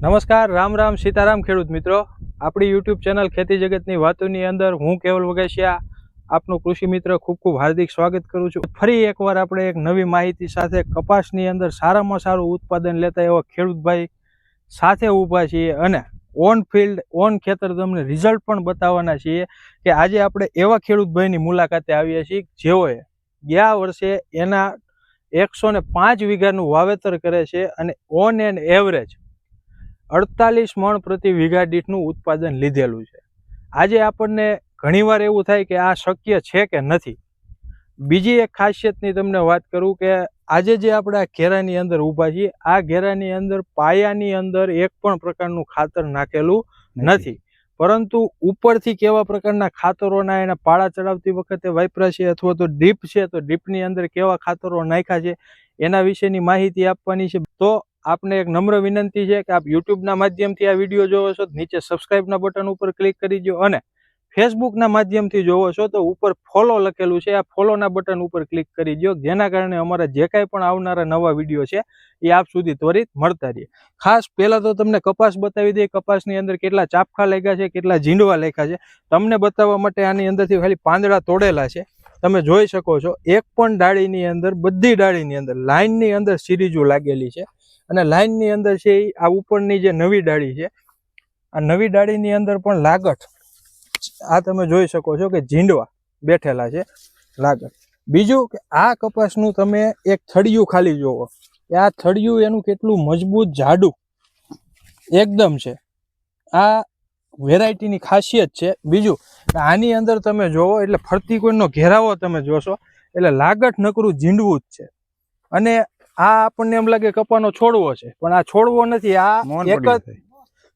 નમસ્કાર, રામ રામ સીતારામ ખેડૂત મિત્રો. આપણી યુટ્યુબ ચેનલ ખેતી જગતની વાતોની અંદર હું કેવલ વગેશિયા, આપનું કૃષિ મિત્ર ખૂબ ખૂબ હાર્દિક સ્વાગત કરું છું. ફરી એકવાર આપણે એક નવી માહિતી સાથે કપાસની અંદર સારામાં સારું ઉત્પાદન લેતા એવા ખેડૂતભાઈ સાથે ઊભા છીએ અને ઓન ફિલ્ડ ઓન ખેતર તમને રિઝલ્ટ પણ બતાવવાના છીએ કે આજે આપણે એવા ખેડૂતભાઈની મુલાકાતે આવ્યા છીએ જેઓએ ગયા વર્ષે એના એકસો ને પાંચ વીઘાનું વાવેતર કરે છે અને ઓન એન્ડ એવરેજ અડતાલીસ મણ પ્રતિ વીઘા દીઠનું ઉત્પાદન લીધેલું છે. આજે આપણને ઘણીવાર એવું થાય કે આ શક્ય છે કે નથી. બીજી એક ખાસિયતની તમને વાત કરું કે આજે જે આપણે આ ઘેરાની અંદર ઊભા છીએ આ ઘેરાની અંદર પાયાની અંદર એક પણ પ્રકારનું ખાતર નાખેલું નથી. પરંતુ ઉપરથી કેવા પ્રકારના ખાતરોના એના પાળા ચડાવતી વખતે વાપરા છે અથવા તો ડીપ છે તો ડીપની અંદર કેવા ખાતરો નાખ્યા છે એના વિશેની માહિતી આપવાની છે. તો આપને એક નમ્ર વિનંતી છે કે આપ યુટ્યુબના માધ્યમથી આ વીડિયો જોવો છો, નીચે સબસ્ક્રાઇબના બટન ઉપર ક્લિક કરી દો અને ફેસબુકના માધ્યમથી જોવો છો તો ઉપર ફોલો લખેલું છે. આ ફોલોના બટન ઉપર ક્લિક કરી દો જેના કારણે અમારા જે કાંઈ પણ આવનારા નવા વીડિયો છે, એ આપ સુધી ત્વરિત મળતા રહે. ખાસ પહેલાં તો તમને કપાસ બતાવી દઈએ કપાસની અંદર કેટલા ચાપખા લેખા છે, કેટલા ઝીંડવા લેખા છે. તમને બતાવવા માટે આની અંદરથી ખાલી પાંદડા તોડેલા છે. તમે જોઈ શકો છો, એક પણ ડાળીની અંદર, બધી ડાળીની અંદર લાઇનની અંદર સિરીજો લાગેલી છે. અને લાઇનની અંદર છે આ ઉપરની જે નવી ડાળી છે, આ નવી ડાળીની અંદર પણ લાગટ આ તમે જોઈ શકો છો કે ઝીંડવા બેઠેલા છે લાગટ બીજું કે આ કપાસનું તમે એક થળિયું ખાલી જોવો કે આ થળિયું એનું કેટલું મજબૂત જાડું એકદમ છે. આ વેરાયટીની ખાસિયત છે. બીજું આની અંદર તમે જોવો, એટલે ફરતી કોઈનો ઘેરાવો તમે જોશો, એટલે લાગટ નકરું ઝીંડવું જ છે. અને આ આપણને એમ લાગે કપાનો છોડવો છે પણ આ છોડવો નથી. આ એક જ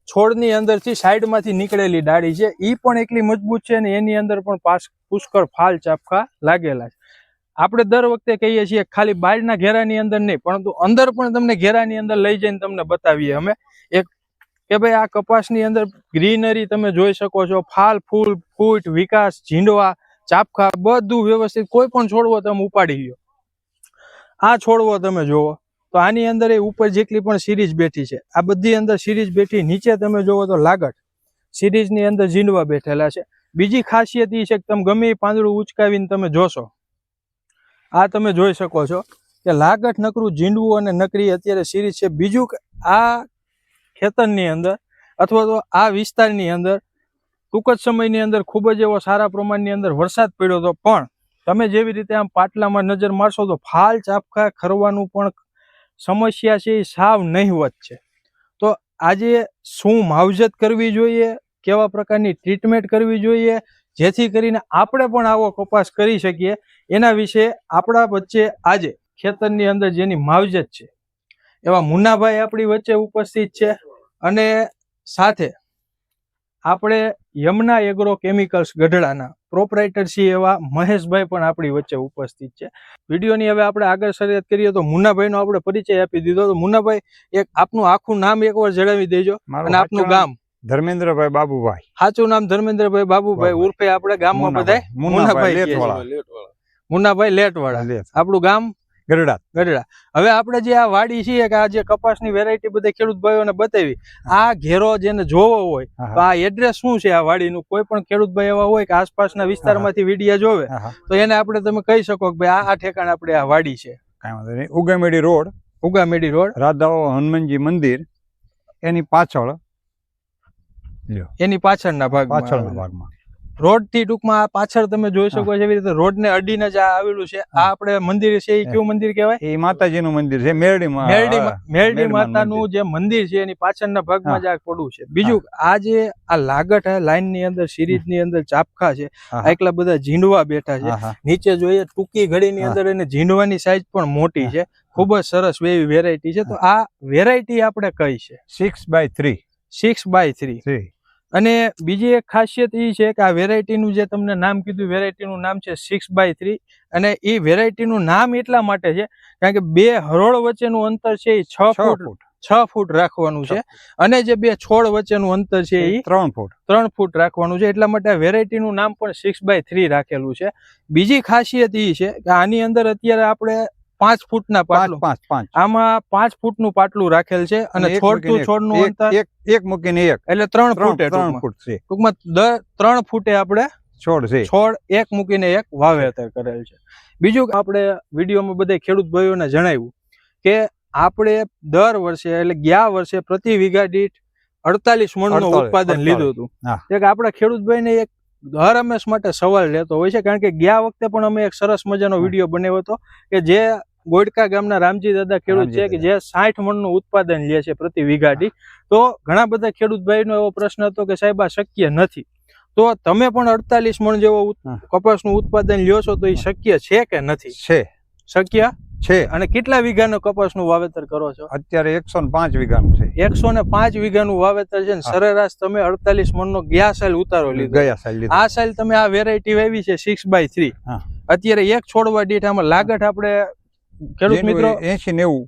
છોડની અંદરથી સાઈડમાંથી નીકળેલી ડાળી છે. એ પણ એટલી મજબૂત છે ને એની અંદર પણ પાસ પુષ્કળ ફાલ ચાપકા લાગેલા છે. આપણે દર વખતે કહીએ છીએ ખાલી બહારના ઘેરાની અંદર નહીં પરંતુ અંદર પણ તમને ઘેરાની અંદર લઈ જઈને તમને બતાવીએ અમે. એક કે ભાઈ આ કપાસની અંદર ગ્રીનરી તમે જોઈ શકો છો. ફાલ ફૂલ ફૂટ વિકાસ ઝીંડવા ચાપખા બધું વ્યવસ્થિત. કોઈ પણ છોડવો તમે ઉપાડી લ્યો. આ છોડવો તમે જોવો. તો આની અંદર એ ઉપર જેટલી પણ સિરીઝ બેઠી છે, આ બધી અંદર સિરીઝ બેઠી, નીચે તમે જોવો તો લાગટ સિરીઝની અંદર ઝીંડવા બેઠેલા છે. બીજી ખાસિયત એ છે કે તમે ગમે એ પાંદડું ઉચકાવીને તમે જોશો. આ તમે જોઈ શકો છો કે લાગટ નકરું ઝીંડવું અને નકરી અત્યારે સિરીઝ છે. બીજું આ ખેતરની અંદર અથવા તો આ વિસ્તારની અંદર ટૂંક જ સમયની અંદર ખૂબ જ એવો સારા પ્રમાણની અંદર વરસાદ પડ્યો હતો પણ તમે જેવી રીતે આમ પાટલામાં નજર મારશો તો ફાલ ચાપખા ખરવાનું પણ સમસ્યા છે, એ સાવ નહીવત છે. તો આજે શું માવજત કરવી જોઈએ? કેવા પ્રકારની ટ્રીટમેન્ટ કરવી જોઈએ? જેથી કરીને આપણે પણ આવો કપાસ કરી શકીએ. એના વિશે આપણા વચ્ચે આજે ખેતરની અંદર જેની માવજત છે. એવા મુન્નાભાઈ આપણી વચ્ચે ઉપસ્થિત છે અને સાથે આપણે યમુના એગ્રો કેમિકલ્સ ગઢડાના પ્રોપરાઇટર છીએ એવા મહેશભાઈ પણ આપણી વચ્ચે ઉપસ્થિત છે વિડીયોની હવે આપણે આગળ શરૂઆત કરીએ તો મુન્નાભાઈનો આપણે પરિચય આપી દીધો તો મુન્નાભાઈ એક આપનું આખું નામ એકવાર જણાવી દેજો અને આપનું ગામ ધર્મેન્દ્રભાઈ બાબુભાઈ સાચું નામ ધર્મેન્દ્રભાઈ બાબુભાઈ ઉર્ફે આપણે ગામમાં બધાય મુન્નાભાઈ. લેથવાળા. મુન્નાભાઈ લેટવાળા. આપણું ગામ ગરડા ગઢડા. હવે આપણે જે આ વાડી છીએ કે આ જે કપાસની વેરાયટી બધા ખેડૂત ભાઈઓને બતાવી આ ઘેરો જેને જોવો હોય તો આ એડ્રેસ શું છે આ વાડીનું? કોઈ પણ ખેડૂત ભાઈ એવા હોય કે આસપાસના વિસ્તારમાંથી વિડીયા જોવે. તો એને આપણે તમે કહી શકો કે ભાઈ આ ઠેકાણ ઠેકાણે આપણે આ વાડી છે. કાંઈ વાંધો નહીં. Ugamedi road Ugamedi road. રાધાઓ Hanumanji મંદિર એની પાછળ એની પાછળના ભાગ પાછળના ભાગમાં. રોડથી ટૂંકમાં પાછળ તમે જોઈ શકો છો એવી રીતે રોડ ને અડીને જ આવેલું છે. આ આપણે મંદિર છે એ કયું મંદિર કહેવાય? એ માતાજીનું મંદિર છે મેરડી મેરડી મેરડી માતાનું જે મંદિર છે એની પાછળના ભાગમાં જ આ પડું છે. બીજું આ જે આ લાગટ લાઈનની અંદર સિરીઝની અંદર ચાપખા છે આ એકલા બધા ઝીંડવા બેઠા છે. નીચે જોઈએ ટૂંકી ઘડીની. અંદર એને ઝીંડવાની સાઈઝ પણ મોટી છે. ખૂબ જ સરસ એવી વેરાયટી છે. તો આ વેરાયટી આપણે કઈ છે? Six by three six by three three અને બીજી એક ખાસિયત એ છે કે આ વેરાયટીનું જે તમને નામ કીધું વેરાયટીનું નામ છે સિક્સ બાય થ્રી અને એ વેરાયટીનું નામ એટલા માટે છે કારણ કે બે હરોળ વચ્ચેનું અંતર છે એ છ ફૂટ છ ફૂટ રાખવાનું છે અને જે બે છોડ વચ્ચેનું અંતર છે એ ત્રણ ફૂટ. ત્રણ ફૂટ રાખવાનું છે એટલા માટે આ વેરાયટીનું નામ પણ સિક્સ બાય થ્રી રાખેલું છે. બીજી ખાસિયત એ છે કે આની અંદર અત્યારે આપણે પાંચ પાંચ પાટલું. પાંચ પાંચ. આમાં પાંચ ફૂટનું પાટલું રાખેલ છે અને છોડ ટુ મૂકીને એક. અંતર. એક એક મૂકીને એક. એટલે ત્રણ ફૂટે ત્રણ ફૂટ છે. ટૂંકમાં ત્રણ ફૂટે આપણે છોડ છે. છોડ એક મૂકીને એક વાવેતર કરેલ છે. બીજું આપણે વિડીયોમાં બધા ખેડૂત ભાઈઓને જણાવ્યું કે આપણે દર વર્ષે એટલે ગયા વર્ષે પ્રતિ વીઘા દીઠ અડતાલીસ મણનું 48, ઉત્પાદન લીધું હતું. એક આપણા ખેડૂત ભાઈને એક હર હંમેશ માટે સવાલ રહેતો હોય છે કારણ કે ગયા વખતે પણ અમે એક સરસ મજાનો વીડિયો બનાવ્યો હતો કે જે ગોડકા ગામના રામજી દાદા ખેડૂત છે કે જે સાઠ મણનું ઉત્પાદન લે છે પ્રતિ વીઘા દીઠ તો ઘણા બધા ખેડૂત ભાઈનો એવો પ્રશ્ન હતો કે સાહેબ આ શક્ય નથી. તો તમે પણ અડતાલીસ મણ જેવો કપાસનું ઉત્પાદન લ્યો છો તો એ શક્ય છે કે નથી? છે. શક્ય? છે. અને કેટલા વીઘાનો કપાસનું વાવેતર કરો છો? અત્યારે એકસો ને પાંચ વીઘાનું છે. એકસો ને પાંચ વીઘાનું વાવેતર છે સરેરાશ તમે અડતાલીસ મણનો ગયા સાલ ઉતારો લીધો. ગયા સાલ આ સાલ તમે આ વેરાયટી વાવી છે સિક્સ બાય થ્રી અત્યારે એક છોડવા દીઠ આમાં લાગત આપણે ખેડૂત મિત્રો એસી નેવું.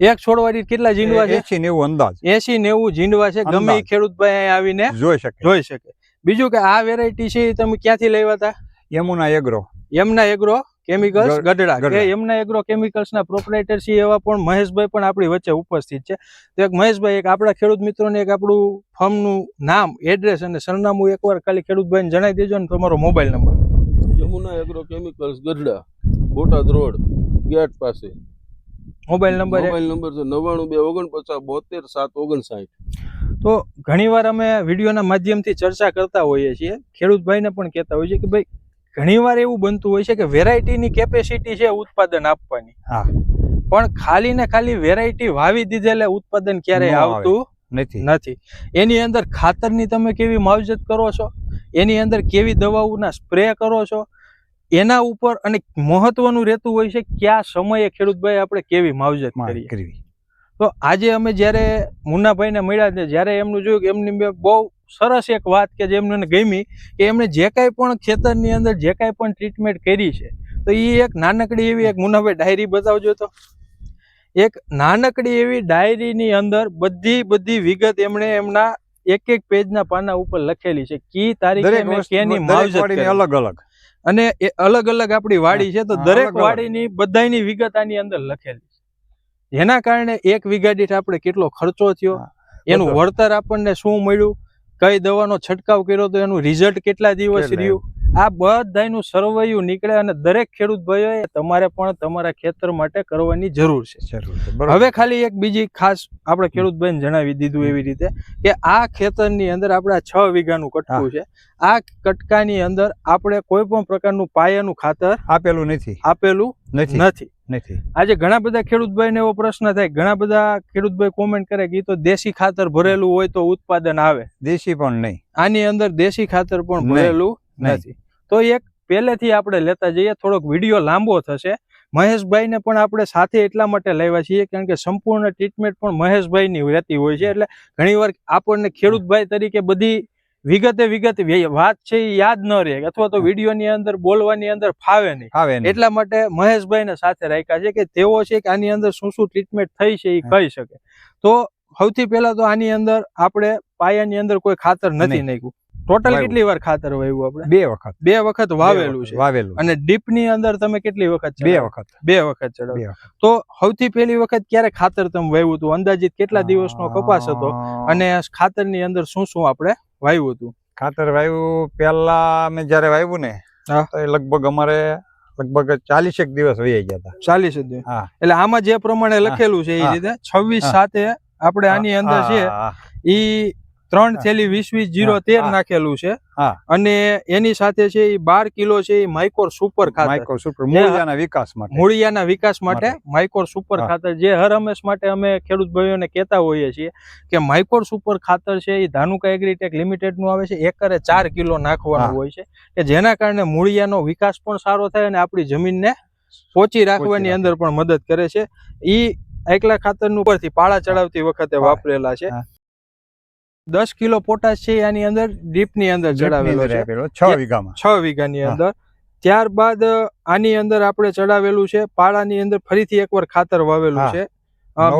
એક છોડવા દીઠ કેટલા જીંડવા છે? એસી નેવું અંદાજ. એસી નેવું જીંડવા છે. ગમે ઈ અંદાજ. ખેડૂત ભાઈ આવીને જોઈ શકે. જોઈ શકે. બીજું કે આ વેરાયટી છે તમે ક્યાંથી લેવા હતા Yamuna agro. Yamuna agro chemicals Gadhada. કે ગઢડા. એગ્રો કેમિકલ્સ ના પ્રોપરાઇટર છે એવા પણ મહેશભાઈ પણ આપણી વચ્ચે ઉપસ્થિત છે. તો એક મહેશભાઈ એક આપણા ખેડૂત મિત્રોને એક આપણું ફર્મનું નામ એડ્રેસ અને સરનામું એકવાર ખાલી ખેડૂતભાઈને જણાવી દેજો ને તમારો mobile number Yamuna agro chemicals Gadhada Botad road. Gate પાસે. મોબાઈલ નંબર મોબાઈલ નંબર છે નવ્વાણું બે ઓગણપચાસ બોતેર સાત ઓગણસાઠ. તો ઘણીવાર અમે વિડીયોના માધ્યમથી ચર્ચા કરતા હોઈએ છીએ. ખેડૂતભાઈને પણ કહેતા હોઈએ છીએ કે ભાઈ ઘણીવાર એવું બનતું હોય છે કે વેરાયટીની કેપેસિટી છે ઉત્પાદન આપવાની. હા. પણ ખાલી ને ખાલી વેરાયટી વાવી દીધેલે ઉત્પાદન ક્યારેય આવતું નથી. નથી. એની અંદર ખાતરની તમે કેવી માવજત કરો છો? એની અંદર કેવી દવાઓના સ્પ્રે કરો છો? એના ઉપર અને મહત્વનું રહેતું હોય છે કયા સમયે ખેડૂતભાઈ આપણે કેવી માવજત કરવી. તો આજે અમે જ્યારે મુન્નાભાઈને મળ્યા ને જ્યારે એમનું જોયું કે એમની બહુ સરસ એક વાત કે જે એમને ગમી કે એમણે જે કાંઈ પણ ખેતરની અંદર જે કાંઈ પણ ટ્રીટમેન્ટ કરી છે તો એ એક નાનકડી એવી એક મુન્નાભાઈ ડાયરી બતાવજો તો. એક નાનકડી એવી ડાયરીની અંદર બધી બધી વિગત એમણે એમના એક એક પેજના પાના ઉપર લખેલી છે. કી તારીખે કેની માવજત અલગ અલગ. અને એ અલગ અલગ આપણી વાડી છે તો દરેક. વાડીની બધાની વિગત આની અંદર લખેલી છે. જેના કારણે એક વીઘા દીઠ આપણે કેટલો ખર્ચો થયો એનું વળતર આપણને શું મળ્યું કઈ દવાનો છંટકાવ કર્યો તો એનું રિઝલ્ટ કેટલા દિવસ રહ્યું આ બધાયનું સરવૈયું નીકળે અને દરેક ખેડૂત ભાઈઓએ તમારે પણ તમારા ખેતર માટે કરવાની જરૂર છે. હવે ખાલી એક બીજી ખાસ આપણે ખેડૂત ભાઈને જણાવી દીધું એવી રીતે કે આ ખેતરની અંદર આપણે છ વીઘાનું કટકું છે. આ કટકાની અંદર આપણે કોઈ પણ પ્રકારનું પાયાનું ખાતર આપેલું નથી. આપેલું નથી. નથી. નથી. આજે ઘણા બધા ખેડૂતભાઈને એવો પ્રશ્ન થાય ઘણા બધા ખેડૂતભાઈ કોમેન્ટ કરે કે તો દેશી ખાતર ભરેલું હોય તો ઉત્પાદન આવે. દેશી પણ નહીં. આની અંદર દેશી ખાતર પણ ભરેલું. નથી. તો એક પહેલેથી આપણે લેતા જઈએ થોડોક વીડિયો લાંબો થશે. મહેશભાઈને પણ આપણે સાથે એટલા માટે લેવા છીએ કારણ કે સંપૂર્ણ ટ્રીટમેન્ટ પણ મહેશભાઈની રહેતી હોય છે. એટલે ઘણીવાર આપણને ખેડૂતભાઈ તરીકે બધી વિગતે વિગત વાત છે એ યાદ ન રહે અથવા તો વિડીયોની અંદર બોલવાની અંદર ફાવે નહીં. ફાવે. એટલા માટે મહેશભાઈને સાથે રાખ્યા છે કે તેઓ છે કે આની અંદર શું શું ટ્રીટમેન્ટ થઈ છે એ કહી શકે. તો સૌથી પહેલા તો આની અંદર આપણે પાયાની અંદર કોઈ ખાતર નથી નાખ્યું. ટોટલ કેટલી વાર ખાતર વાવ્યું આપણે? બે વખત. બે વખત વાવેલું છે. વાવેલું અને ડીપની અંદર તમે કેટલી વખત બે વખત. બે વખત ચડાવ્યું તો સૌથી પહેલી વખત ક્યારે ખાતર તમે વાવ્યું હતું? અંદાજિત કેટલા દિવસનો કપાસ હતો? અને ખાતરની અંદર શું શું આપણે વાવ્યું હતું? ખાતર વાવ્યું પહેલા અમે જયારે વાવ્યું ને તો એ લગભગ અમારે લગભગ ચાલીસેક દિવસ વહી ગયા હતા. ચાલીસ દિવસ. એટલે આમાં જે પ્રમાણે લખેલું છે એ રીતે છવ્વીસ સાથે આપણે આની અંદર છે ઈ ત્રણ થેલી વીસ વીસ જીરો તેર નાખેલું છે. હા. અને એની સાથે છે એ બાર કિલો છે એ માઇકોર સુપર ખાતર. માઇકોર સુપર મૂળિયાના વિકાસ માટે. મૂળિયાના વિકાસ માટે. માઇકોર સુપર ખાતર. જે હર હંમેશ માટે અમે ખેડૂત ભાઈઓને કહેતા હોઈએ છીએ કે માઇકોર સુપર ખાતર છે એ ધાનુકા એગ્રીટેક લિમિટેડનું આવે છે એકરે ચાર કિલો નાખવાનું હોય છે. કે જેના કારણે મૂળિયાનો વિકાસ પણ સારો થાય અને આપણી જમીનને પોચી રાખવાની અંદર પણ મદદ કરે છે. એ એકલા ખાતરનું ઉપરથી પાળા ચડાવતી વખતે વાપરેલા છે. દસ કિલો પોટાશ છે એની આની અંદર ડીપની અંદર ચડાવેલો છે. છ વીઘામાં. છ વીઘાની. અંદર. ત્યારબાદ આની અંદર આપણે ચડાવેલું છે પાળાની અંદર ફરીથી એકવાર ખાતર વાવેલું છે.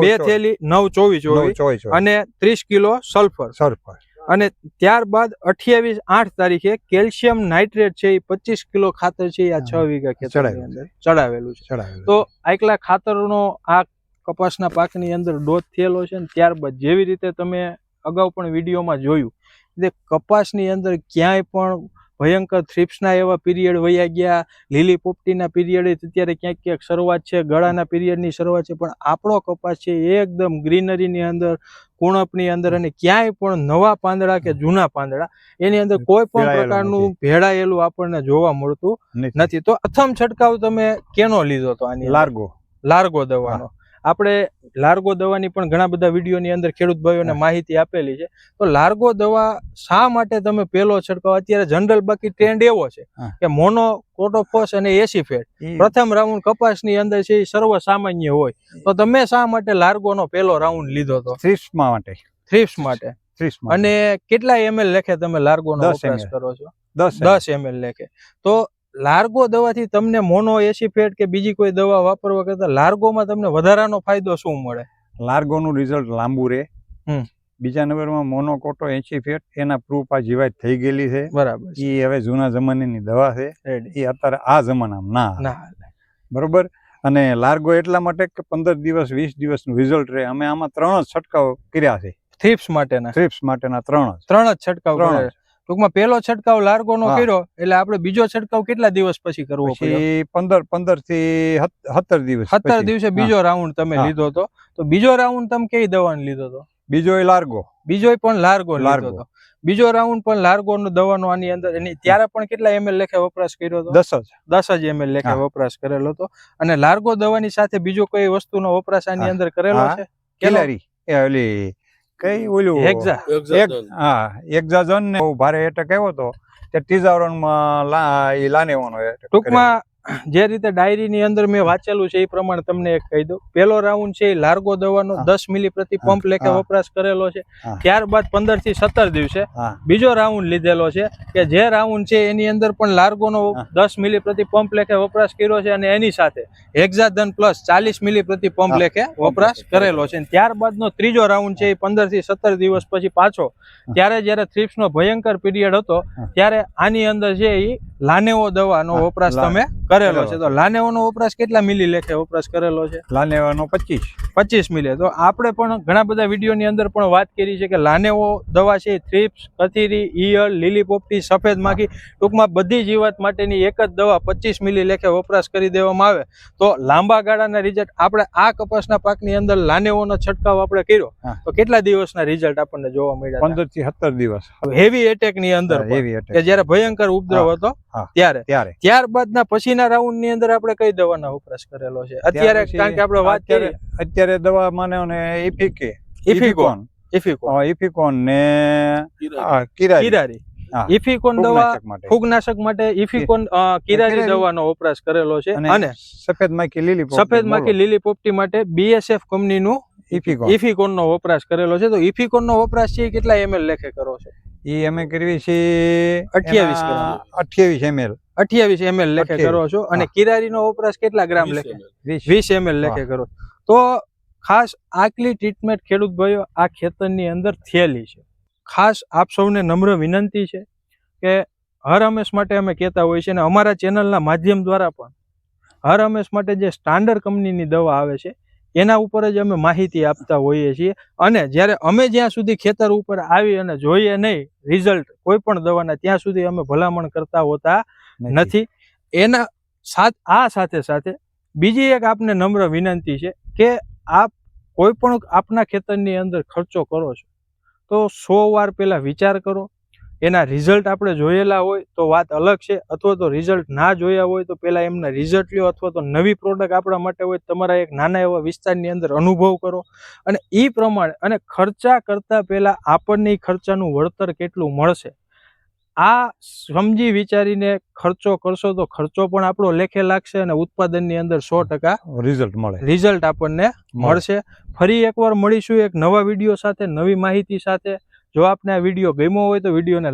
બે. થેલી નવ ચોવીસ અને ત્રીસ કિલો સલ્ફર. સલ્ફર. અને ત્યારબાદ અઠ્યાવીસ આઠ તારીખે કેલ્શિયમ નાઇટ્રેટ છે એ પચીસ કિલો ખાતર છે આ છ વીઘા ખેતરની ચડાવેલું અંદર ચડાવેલું છે. તો આટલા ખાતરનો આ કપાસના પાકની અંદર ડોઝ થયેલો છે ને ત્યારબાદ જેવી રીતે તમે અગાઉ પણ વિડીયોમાં જોયું. એટલે કપાસની અંદર ક્યાંય પણ ભયંકર થ્રિપ્સના એવા પીરિયડ વયા ગયા લીલી પોપટીના પીરિયડ અત્યારે ક્યાંક ક્યાંક શરૂઆત છે ગળાના પીરિયડની શરૂઆત છે પણ આપણો કપાસ છે એકદમ ગ્રીનરીની અંદર કુણપની અંદર અને ક્યાંય પણ નવા પાંદડા કે જૂના પાંદડા એની અંદર કોઈ પણ પ્રકારનું ભેળાયેલું આપણને જોવા મળતું નથી. તો પ્રથમ છંટકાવ તમે કેનો લીધો તો આની લાર્ગો. લાર્ગો દવાનો. આપણે લાર્ગો દવાની પણ ઘણા બધા વિડીયોની અંદર ખેડૂત ભાઈઓને માહિતી આપેલી છે. તો લાર્ગો દવા શા માટે તમે પેલો છંટકાવ અત્યારે જનરલ બાકી ટ્રેન્ડ એવો છે કે મોનો કોટોફોસ અને એસીફેટ. પ્રથમ રાઉન્ડ કપાસની અંદર છે એ સર્વ સામાન્ય હોય તો તમે શા માટે લાર્ગોનો પેલો રાઉન્ડ લીધો તો થ્રીપ્સમાં માટે. થ્રીપ્સ માટે. અને કેટલા એમએલ લેખે તમે લાર્ગોનો વપરાશ કરો છો? દસ દસ એમએલ લેખે. તો લાર્ગો દવાથી તમને મોનો એસિફેટ કે બીજી કોઈ દવા વાપરવા કરતા લાર્ગોમાં તમને વધારાનો ફાયદો શું મળે? લાર્ગોનું રિઝલ્ટ લાંબુ રહે. બીજા નંબરમાં મોનોકોટો એસિફેટ એના પ્રૂફ આ જીવાત થઈ ગયેલી છે. બરાબર એ હવે જૂના જમાનાની દવા છે. એ અત્યારે આ જમાનામાં ના બરોબર? અને લાર્ગો એટલા માટે કે પંદર દિવસ વીસ દિવસનું રિઝલ્ટ રહે. અમે આમાં ત્રણ જ છંટકાવ કર્યા છે. થ્રીપ્સ માટેના. થ્રીપ્સ માટેના ત્રણ ત્રણ જ છંટકાવ ત્રણ કર્યા. ટૂંકમાં પેલો છંટકાવ લાર્ગોનો નો કર્યો એટલે આપણે બીજો છંટકાવ કેટલા દિવસ પછી કરવો પડ્યો? પંદર પંદરથી સત્તર દિવસ સત્તર દિવસે બીજો રાઉન્ડ તમે. લીધો હતો તો બીજો રાઉન્ડ તમે કઈ દવાનો લીધો હતો બીજો લાર્ગો. બીજો પણ લાર્ગો લાર્ગો. હતો બીજો રાઉન્ડ પણ લાર્ગો નો દવાનો આની અંદર. એની ત્યારે પણ કેટલા એમએલ લેખે વપરાશ કર્યો હતો દસ જ. દસ જ એમએલ લેખે વપરાશ કરેલો હતો અને લાર્ગો દવાની સાથે બીજો કઈ વસ્તુનો વપરાશ આની અંદર કરેલો છે? કેલેરી. એ ઓલી કઈ ઓલું. હા એક્ઝાઝન ને બહુ ભારે એટેક આવ્યો હતો તે ત્રીજા રાઉન્ડમાં લા લાનેવાનો ટૂંકમાં જે રીતે ડાયરીની અંદર મેં વાંચેલું છે એ પ્રમાણે તમને એક કહી દઉં. પહેલો રાઉન્ડ છે એ લાર્ગો દવાનો દસ મિલી પ્રતિ પંપ લેખે વપરાશ કરેલો છે. ત્યારબાદ પંદરથી સત્તર દિવસે બીજો રાઉન્ડ લીધેલો છે કે જે રાઉન્ડ છે એની અંદર પણ લાર્ગોનો દસ મિલી પ્રતિ પંપ લેખે વપરાશ કર્યો છે અને એની સાથે હેક્ઝાધન પ્લસ ચાલીસ મિલી પ્રતિ પંપ લેખે વપરાશ કરેલો છે. ત્યારબાદનો ત્રીજો રાઉન્ડ છે એ પંદરથી સત્તર દિવસ પછી પાછો ત્યારે જ્યારે થ્રિપ્સનો ભયંકર પીરિયડ હતો ત્યારે આની અંદર છે એ લાનેવો દવાનો વપરાશ તમે કરેલો છે. તો લાનેવાનો વપરાશ કેટલા મિલી લેખે વપરાશ કરેલો છે? લાનેવાનો પચીસ. પચીસ મિલી. તો આપણે પણ ઘણા બધા વિડીયોની અંદર પણ વાત કરી છે કે લાનેવો દવા છે થ્રીપ્સ કથીરી ઈયળ લીલી પોપટી સફેદ માખી ટૂંકમાં બધી જીવાત માટેની એક જ દવા પચીસ મિલી લેખે વપરાશ કરી દેવામાં આવે. તો લાંબા ગાળાના રિઝલ્ટ આપણે આ કપાસના પાકની અંદર લાનેવોનો છંટકાવ આપણે કર્યો. તો કેટલા દિવસના રિઝલ્ટ આપણને જોવા મળ્યા પંદરથી સત્તર દિવસ. હેવી એટેકની અંદર હેવી એટેક કે attack ભયંકર ઉપદ્રવ હતો ત્યારે. ત્યારે. ત્યારબાદના પછીના રાઉન્ડની અંદર આપણે કઈ દવાનો વપરાશ કરેલો છે? અત્યારે કારણ કે આપણે વાત અત્યારે અત્યારે દવા માને ને ઇફિકે ઇફિકોન ઇફિકોન ઇફિકોન ને કિરારી. ઇફિકોન દવા ફૂગનાશક માટે. ઇફિકોન કિરારી. દવાનો વપરાશ કરેલો છે. અને સફેદ માખી લીલી સફેદ માખી. લીલી પોપટી માટે બીએસએફ કંપનીનું ઇફિકોન ઇફિકોન નો વપરાશ કરેલો છે. તો ઇફિકોન નો વપરાશ છે એ કેટલા એમએલ લેખે કરો છો? ઈ અમે કરવી છે 28 એના ગ્રામ. 28 ml. અઠ્યાવીસ એમએલ લેખે કરો છો. અને. કિરારીનો વપરાશ કેટલા ગ્રામ 20 લેખે? ml. 20 વીસ એમએલ લેખે કરો. તો ખાસ આટલી ટ્રીટમેન્ટ ખેડૂત ભાઈઓ આ ખેતરની અંદર થયેલી છે. ખાસ આપ સૌને નમ્ર વિનંતી છે કે હર હંમેશ માટે અમે કહેતા હોઈએ છીએ અને અમારા ચેનલના માધ્યમ દ્વારા પણ હર હંમેશ માટે જે સ્ટાન્ડર્ડ કંપનીની દવા આવે છે એના ઉપર જ અમે માહિતી આપતા હોઈએ છીએ. અને જ્યારે અમે જ્યાં સુધી ખેતર ઉપર આવી અને જોઈએ નહીં રિઝલ્ટ કોઈ પણ દવાના ત્યાં સુધી અમે ભલામણ કરતા હોતા નથી. એના સાથ આ સાથે સાથે બીજી એક આપને નમ્ર વિનંતી છે કે આપ કોઈ પણ આપના ખેતરની અંદર ખર્ચો કરો છો તો સો વાર પહેલાં વિચાર કરો એના રિઝલ્ટ આપણે જોયેલા હોય તો વાત અલગ છે અથવા તો રિઝલ્ટ ના જોયા હોય તો પહેલાં એમના રિઝલ્ટ લ્યો અથવા તો નવી પ્રોડક્ટ આપણા માટે હોય તમારા એક નાના એવા વિસ્તારની અંદર અનુભવ કરો. અને એ પ્રમાણે અને ખર્ચા કરતાં પહેલાં આપણને ખર્ચાનું વળતર કેટલું મળશે? આ સમજી વિચારીને ખર્ચો કરશો તો ખર્ચો પણ આપણો લેખે લાગશે અને ઉત્પાદનની અંદર સો ટકા રિઝલ્ટ મળે. રિઝલ્ટ આપણને મળશે. ફરી એકવાર મળીશું એક નવા વીડિયો સાથે નવી માહિતી સાથે. જો આપને આ વીડિયો ગમ્યો હોય તો વિડીયોને